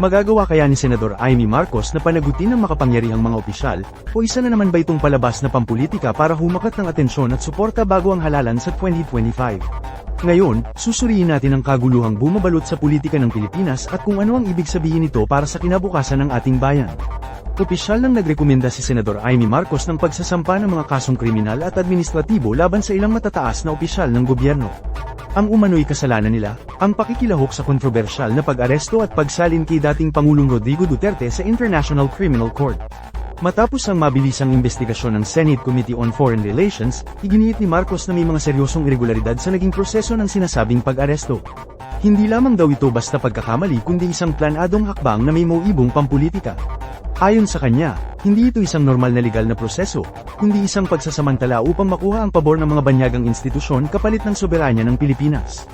Magagawa kaya ni Senador Amy Marcos na panagutin ng makapangyarihang mga opisyal, o isa na naman ba itong palabas na pampolitika para humakat ng atensyon at suporta bago ang halalan sa 2025? Ngayon, susuriin natin ang kaguluhang bumabalot sa politika ng Pilipinas at kung ano ang ibig sabihin nito para sa kinabukasan ng ating bayan. Opisyal nang nagrekomenda si Senador Amy Marcos ng pagsasampa ng mga kasong kriminal at administratibo laban sa ilang matataas na opisyal ng gobyerno. Ang umano'y kasalanan nila, ang pakikilahok sa kontrobersyal na pag-aresto at pagsalin kay dating Pangulong Rodrigo Duterte sa International Criminal Court. Matapos ang mabilisang investigasyon ng Senate Committee on Foreign Relations, iginiit ni Marcos na may mga seryosong irregularidad sa naging proseso ng sinasabing pag-aresto. Hindi lamang daw ito basta pagkakamali kundi isang planadong hakbang na may mauibong pampulitika. Ayon sa kanya, hindi ito isang normal na legal na proseso, kundi isang pagsasamantala upang makuha ang pabor ng mga banyagang institusyon kapalit ng soberanya ng Pilipinas.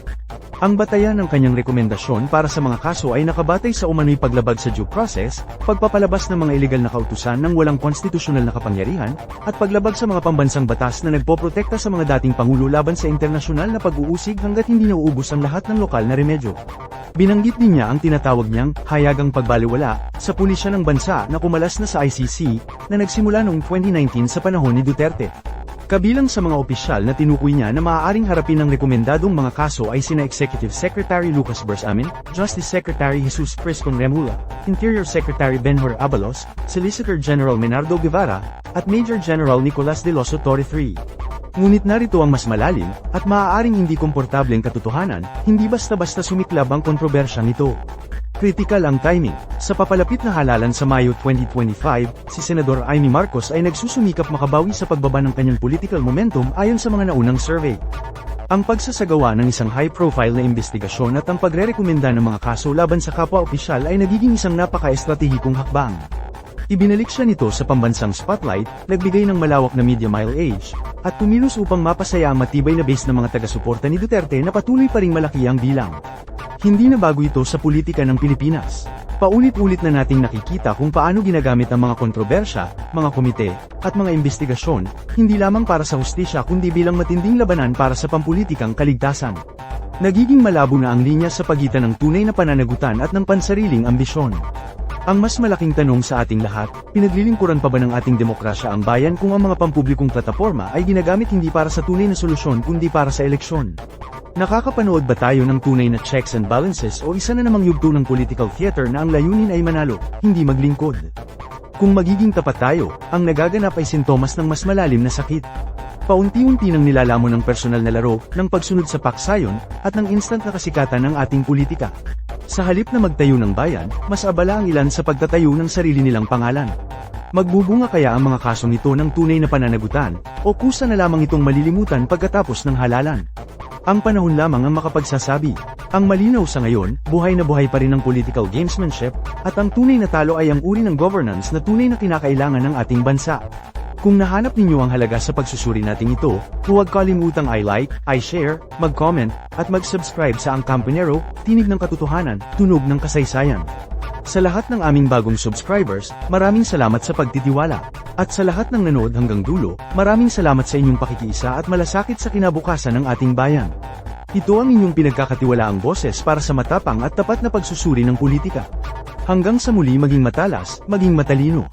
Ang batayan ng kanyang rekomendasyon para sa mga kaso ay nakabatay sa umano'y paglabag sa due process, pagpapalabas ng mga ilegal na kautusan ng walang konstitusyonal na kapangyarihan, at paglabag sa mga pambansang batas na nagpoprotekta sa mga dating pangulo laban sa internasyonal na pag-uusig hanggat hindi nauubos ang lahat ng lokal na remedyo. Binanggit din niya ang tinatawag niyang hayagang pagbaliwala sa pulisya ng bansa na kumalas na sa ICC na nagsimula noong 2019 sa panahon ni Duterte. Kabilang sa mga opisyal na tinukoy niya na maaaring harapin ng rekomendadong mga kaso ay sina Executive Secretary Lucas Bersamin, Justice Secretary Jesus Criscon Remula, Interior Secretary Benhur Abalos, Solicitor General Menardo Guevara, at Major General Nicolas de Loso Torre III. Ngunit narito ang mas malalim, at maaaring hindi komportableng katotohanan, hindi basta-basta sumiklab ang kontrobersyang ito. Critical ang timing. Sa papalapit na halalan sa Mayo 2025, si Senador Amy Marcos ay nagsusumikap makabawi sa pagbaba ng kanyang political momentum ayon sa mga naunang survey. Ang pagsasagawa ng isang high-profile na investigasyon at ang pagrerekomenda ng mga kaso laban sa kapwa opisyal ay nagiging isang napaka-estratehikong hakbang. Ibinalik siya nito sa pambansang spotlight, nagbigay ng malawak na media mileage, at kumilos upang mapasaya ang matibay na base ng mga taga-suporta ni Duterte na patuloy pa ring malaki ang bilang. Hindi na bago ito sa politika ng Pilipinas. Paulit-ulit na nating nakikita kung paano ginagamit ang mga kontrobersya, mga komite, at mga investigasyon, hindi lamang para sa hustisya kundi bilang matinding labanan para sa pampulitikang kaligtasan. Nagiging malabo na ang linya sa pagitan ng tunay na pananagutan at ng pansariling ambisyon. Ang mas malaking tanong sa ating lahat, pinaglilingkuran pa ba ng ating demokrasya ang bayan kung ang mga pampublikong plataforma ay ginagamit hindi para sa tunay na solusyon kundi para sa eleksyon? Nakakapanood ba tayo ng tunay na checks and balances o isa na namang yugto ng political theater na ang layunin ay manalo, hindi maglingkod? Kung magiging tapat tayo, ang nagaganap ay sintomas ng mas malalim na sakit. Paunti-unti nang nilalamon ng personal na laro, ng pagsunod sa paksayon, at ng instant na kasikatan ng ating politika. Sa halip na magtayo ng bayan, mas abala ang ilan sa pagtatayo ng sarili nilang pangalan. Magbubunga kaya ang mga kasong ito ng tunay na pananagutan, o kusa na lamang itong malilimutan pagkatapos ng halalan. Ang panahon lamang ang makapagsasabi. Ang malinaw sa ngayon, buhay na buhay pa rin ang political gamesmanship, at ang tunay na talo ay ang uri ng governance na tunay na kinakailangan ng ating bansa. Kung nahanap ninyo ang halaga sa pagsusuri natin ito, huwag kalimutang i-like, i-share, mag-comment, at mag-subscribe sa Ang Campanero, Tinig ng Katotohanan, Tunog ng Kasaysayan. Sa lahat ng aming bagong subscribers, maraming salamat sa pagtitiwala. At sa lahat ng nanood hanggang dulo, maraming salamat sa inyong pakikiisa at malasakit sa kinabukasan ng ating bayan. Ito ang inyong pinagkakatiwalaang boses para sa matapang at tapat na pagsusuri ng politika. Hanggang sa muli maging matalas, maging matalino.